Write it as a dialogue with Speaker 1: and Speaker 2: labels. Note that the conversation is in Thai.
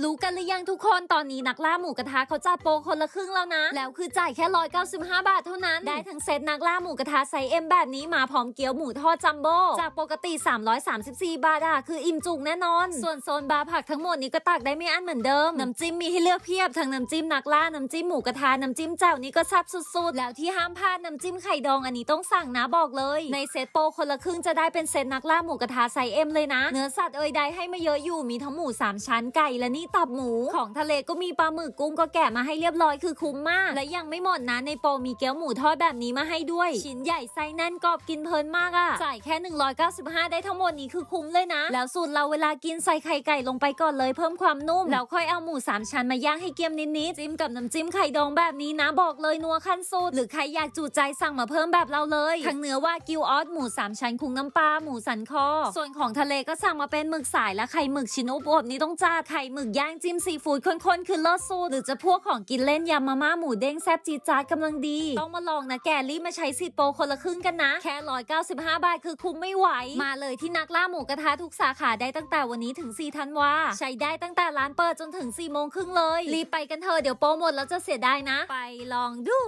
Speaker 1: รู้กันหรือยังทุกคนตอนนี้นักล่าหมูกระทะเขาจัดโปรคนละครึ่งแล้วนะ แล้วคือจ่ายแค่ 195 บาทเท่านั้น ได้ทั้งเซตนักล่าหมูกระทะไซส์เอ็มแบบนี้มาพร้อมเกี๊ยวหมูทอดจัมโบ้จากปกติ 334 บาทอะคืออิ่มจุกแน่นอน ส่วนโซนบาร์ผักทั้งหมดนี้ก็ตักได้ไม่อั้นเหมือนเดิม น้ำจิ้มมีให้เลือกเพียบทั้งน้ำจิ้มนักล่าน้ำจิ้มหมูกระทะน้ำจิ้มแจ่วนี่ก็แซ่บสุดๆ แล้วที่ห้ามพลาดน้ำจิ้มไข่ดองอันนี้ต้องสั่งนะบอกเลย ในเซตโปรคนละครึ่งจะได้เป็นเซตนักล่าหมูกระทะไซส์เอ็มเลยนะ เนื้อสัตว์เอ่ยใดให้มาเยอะอยู่มีทั้งหมูสามชั้นไก่และนี่ตับหมูของทะเลก็มีปลาหมึกกุ้งก็แกะมาให้เรียบร้อยคือคุ้มมาก และยังไม่หมดนะในโปรมีเกี๊ยวหมูทอดแบบนี้มาให้ด้วย ชิ้นใหญ่ไส้แน่นกรอบกินเพลินมากอะจ่ายแค่ 195 ได้ทั้งหมดนี้คือคุ้มเลยนะ แล้วสูตรเราเวลากินใส่ไข่ไก่ลงไปก่อนเลยเพิ่มความนุ่ม แล้วค่อยเอาหมูสามชั้นมาย่างให้เกรียมนิดๆจิ้มกับน้ำจิ้มไข่ดองแบบนี้นะบอกเลยนัวขั้นสุดหรือใครอยากจูใจสั่งมาเพิ่มแบบเราเลยทั้งเนื้อว่ากิวออสหมูสามชั้นคุงน้ำปลาหมูสันคอ ส่วนของทะเลก็สั่งมาเป็นหมึกสายและไข่หมึกชิ้นอบอบนี่ต้องจ้าไข่หมึกย่างจิ้มซีฟู้ดข้นๆ คือเลิศสูหรือจะพวกของกินเล่นยำมาม่าหมูเด้งแซ่บจีดจาดกำลังดี ต้องมาลองนะแกรีบมาใช้สิทธิ์โปรคนละครึ่งกันนะ แค่195บห้าบาทคือคุ้มไม่ไหว มาเลยที่นักล่าหมูกระทะทุกสาขาได้ตั้งแต่วันนี้ถึง4ธันวาใช้ได้ตั้งแต่ร้านเปิดจนถึง4โมงครึ่งเลย รีบไปกันเถอะเดี๋ยวโปรหมดแล้วจะเสียดายนะ ไปลองดู